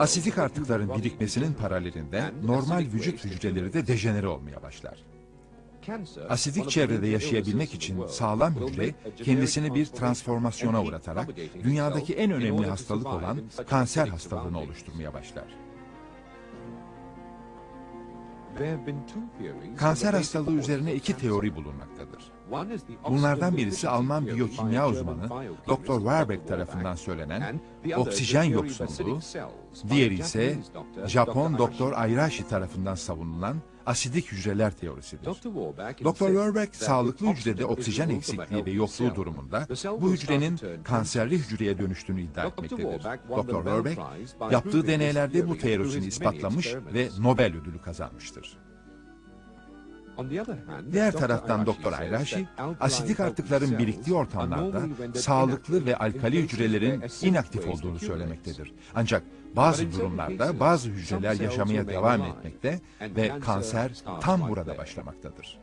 Asitik artıkların birikmesinin paralelinde normal vücut hücreleri de dejenere olmaya başlar. Asidik çevrede yaşayabilmek için sağlam hücre kendisini bir transformasyona uğratarak dünyadaki en önemli hastalık olan kanser hastalığını oluşturmaya başlar. Kanser hastalığı üzerine iki teori bulunmaktadır. Bunlardan birisi Alman biyokimya uzmanı Dr. Warbeck tarafından söylenen oksijen yoksunluğu, diğeri ise Japon Dr. Ayrashi tarafından savunulan asidik hücreler teorisidir. Dr. Warbeck sağlıklı hücrede oksijen eksikliği ve yokluğu durumunda bu hücrenin kanserli hücreye dönüştüğünü iddia etmektedir. Dr. Warbeck yaptığı deneylerde bu teorisini ispatlamış ve Nobel ödülü kazanmıştır. Diğer taraftan Dr. Ayrashi, asidik artıkların biriktiği ortamlarda sağlıklı ve alkali hücrelerin inaktif olduğunu söylemektedir. Ancak bazı durumlarda bazı hücreler yaşamaya devam etmekte ve kanser tam burada başlamaktadır.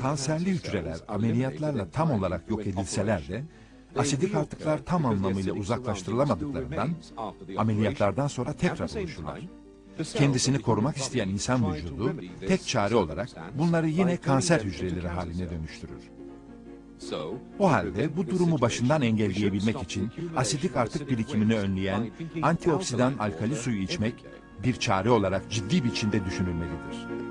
Kanserli hücreler ameliyatlarla tam olarak yok edilseler de asidik artıklar tam anlamıyla uzaklaştırılamadıklarından ameliyatlardan sonra tekrar oluşurlar. Kendisini korumak isteyen insan vücudu tek çare olarak bunları yine kanser hücreleri haline dönüştürür. O halde bu durumu başından engelleyebilmek için asidik artık birikimini önleyen antioksidan alkali suyu içmek bir çare olarak ciddi biçimde düşünülmelidir.